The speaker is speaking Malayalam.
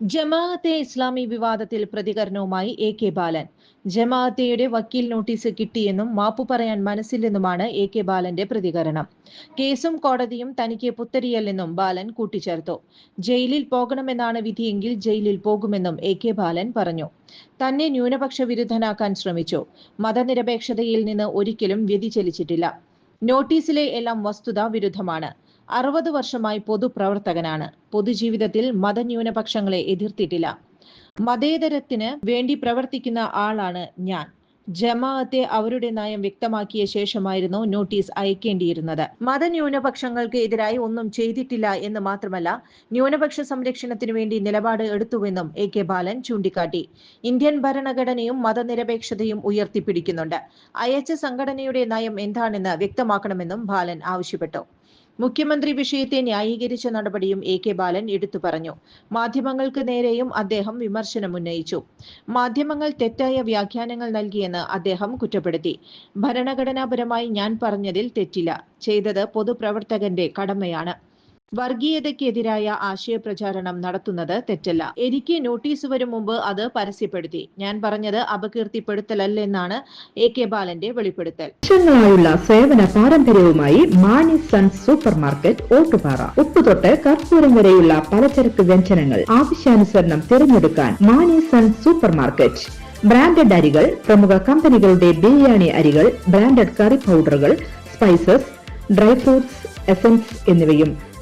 ജമാഅത്തെ ഇസ്ലാമി വിവാദത്തിൽ പ്രതികരണവുമായി എ കെ ബാലൻ. ജമാഅത്തെയുടെ വക്കീൽ നോട്ടീസ് കിട്ടിയെന്നും മാപ്പു പറയാൻ മനസ്സില്ലെന്നുമാണ് എ കെ ബാലന്റെ പ്രതികരണം. കേസും കോടതിയും തനിക്ക് പുത്തരിയല്ലെന്നും ബാലൻ കൂട്ടിച്ചേർത്തു. ജയിലിൽ പോകണമെന്നാണ് വിധിയെങ്കിൽ ജയിലിൽ പോകുമെന്നും എ കെ ബാലൻ പറഞ്ഞു. തന്നെ ന്യൂനപക്ഷ വിരുദ്ധനാക്കാൻ ശ്രമിച്ചു. മതനിരപേക്ഷതയിൽ നിന്ന് ഒരിക്കലും വ്യതിചലിച്ചിട്ടില്ല. നോട്ടീസിലെ എല്ലാം വസ്തുത വിരുദ്ധമാണ്. അറുപത് വർഷമായി പൊതുപ്രവർത്തകനാണ്. പൊതുജീവിതത്തിൽ മതന്യൂനപക്ഷങ്ങളെ എതിർത്തിട്ടില്ല. മതേതരത്തിന് വേണ്ടി പ്രവർത്തിക്കുന്ന ആളാണ് ഞാൻ. ജമാഅത്തെ അവരുടെ നയം വ്യക്തമാക്കിയ ശേഷമായിരുന്നു നോട്ടീസ് അയക്കേണ്ടിയിരുന്നത്. മതന്യൂനപക്ഷങ്ങൾക്ക് എതിരായി ഒന്നും ചെയ്തിട്ടില്ല എന്ന് മാത്രമല്ല ന്യൂനപക്ഷ സംരക്ഷണത്തിനു വേണ്ടി നിലപാട് എടുത്തുവെന്നും എ കെ ബാലൻ ചൂണ്ടിക്കാട്ടി. ഇന്ത്യൻ ഭരണഘടനയും മതനിരപേക്ഷതയും ഉയർത്തിപ്പിടിക്കുന്നുണ്ട്. അയച്ച സംഘടനയുടെ നയം എന്താണെന്ന് വ്യക്തമാക്കണമെന്നും ബാലൻ ആവശ്യപ്പെട്ടു. മുഖ്യമന്ത്രി വിഷയത്തെ ന്യായീകരിച്ച നടപടിയും എ കെ ബാലൻ എടുത്തു പറഞ്ഞു. മാധ്യമങ്ങൾക്ക് നേരെയും അദ്ദേഹം വിമർശനം ഉന്നയിച്ചു. മാധ്യമങ്ങൾ തെറ്റായ വ്യാഖ്യാനങ്ങൾ നൽകിയെന്ന് അദ്ദേഹം കുറ്റപ്പെടുത്തി. ഭരണഘടനാപരമായി ഞാൻ പറഞ്ഞതിൽ തെറ്റില്ല. ചെയ്തത് പൊതുപ്രവർത്തകന്റെ കടമയാണ്. വർഗീയതയ്ക്കെതിരായ ആശയപ്രചാരണം നടത്തുന്നത് തെറ്റല്ല. എനിക്ക് നോട്ടീസ് വരും മുമ്പ് അത് പരസ്യപ്പെടുത്തി. ഞാൻ പറഞ്ഞത് അപകീർത്തിപ്പെടുത്തലല്ലെന്നാണ് എ കെ ബാലന്റെ വെളിപ്പെടുത്തൽ. വർഷങ്ങളായുള്ള സേവന പാരമ്പര്യവുമായി Mani sons super market Ottupara. ഉപ്പുതൊട്ട് കർപ്പൂരം വരെയുള്ള പലചരക്ക് വ്യഞ്ജനങ്ങൾ ആവശ്യാനുസരണം തിരഞ്ഞെടുക്കാൻ Mani sons super market branded അരികൾ പ്രമുഖ കമ്പനികളുടെ ബിരിയാണി അരികൾ ബ്രാൻഡഡ് കറി പൗഡറുകൾ സ്പൈസസ് ഡ്രൈ ഫ്രൂട്ട്സ് എസൻസ് എന്നിവയും